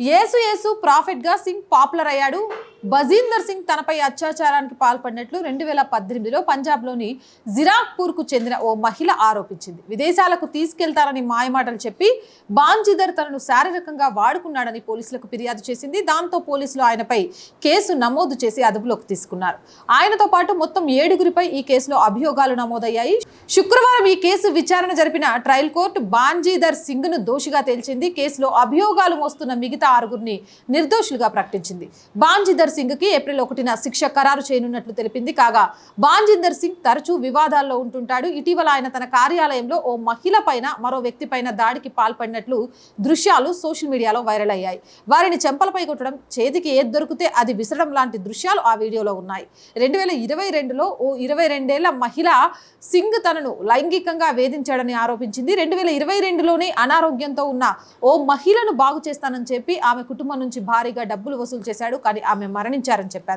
యేసు యేసు ప్రాఫిట్గా Singh popular అయ్యాడు. బజీందర్ సింగ్ తనపై అత్యాచారానికి పాల్పడినట్లు రెండు వేల పద్దెనిమిదిలో పంజాబ్లోని జిరాక్పూర్కు చెందిన ఓ మహిళ ఆరోపించింది. విదేశాలకు తీసుకెళ్తారని మాయమాటలు చెప్పి బాంజీదర్ తనను శారీరకంగా వాడుకున్నాడని పోలీసులకు ఫిర్యాదు చేసింది. దాంతో పోలీసులు ఆయనపై కేసు నమోదు చేసి అదుపులోకి తీసుకున్నారు. ఆయనతో పాటు మొత్తం ఏడుగురిపై ఈ కేసులో అభియోగాలు నమోదయ్యాయి. శుక్రవారం ఈ కేసు విచారణ జరిపిన ట్రయల్ కోర్టు బాంజీదర్ సింగ్ను దోషిగా తేల్చింది. కేసులో అభియోగాలు మోస్తున్న మిగతా ఆరుగురిని నిర్దోషులుగా ప్రకటించింది. బాంజీదర్ సింగ్కి ఏప్రిల్ ఒకటిన శిక్ష ఖరారు చేయనున్నట్లు తెలిపింది. కాగా బాన్జిందర్ సింగ్ తరచూ వివాదాల్లో ఉంటుంటాడు. ఇటీవల ఆయన తన కార్యాలయంలో ఓ మహిళ పైన మరో వ్యక్తి పైన దాడికి పాల్పడినట్లు దృశ్యాలు సోషల్ మీడియాలో వైరల్ అయ్యాయి. వారిని చెంపలపై కొట్టడం చేతికి ఏది దొరికితే అది విసరడం లాంటి దృశ్యాలు ఆ వీడియోలో ఉన్నాయి. రెండు వేల ఇరవై రెండులో ఓ ఇరవై రెండేళ్ళ మహిళ సింగ్ తనను లైంగికంగా వేధించాడని ఆరోపించింది. రెండు వేల ఇరవై రెండులోనే అనారోగ్యంతో ఉన్న ఓ మహిళను బాగు చేస్తానని చెప్పి ఆమె కుటుంబం నుంచి భారీగా డబ్బులు వసూలు చేశాడు. కానీ ఆమె మరణించారని చెప్పారు.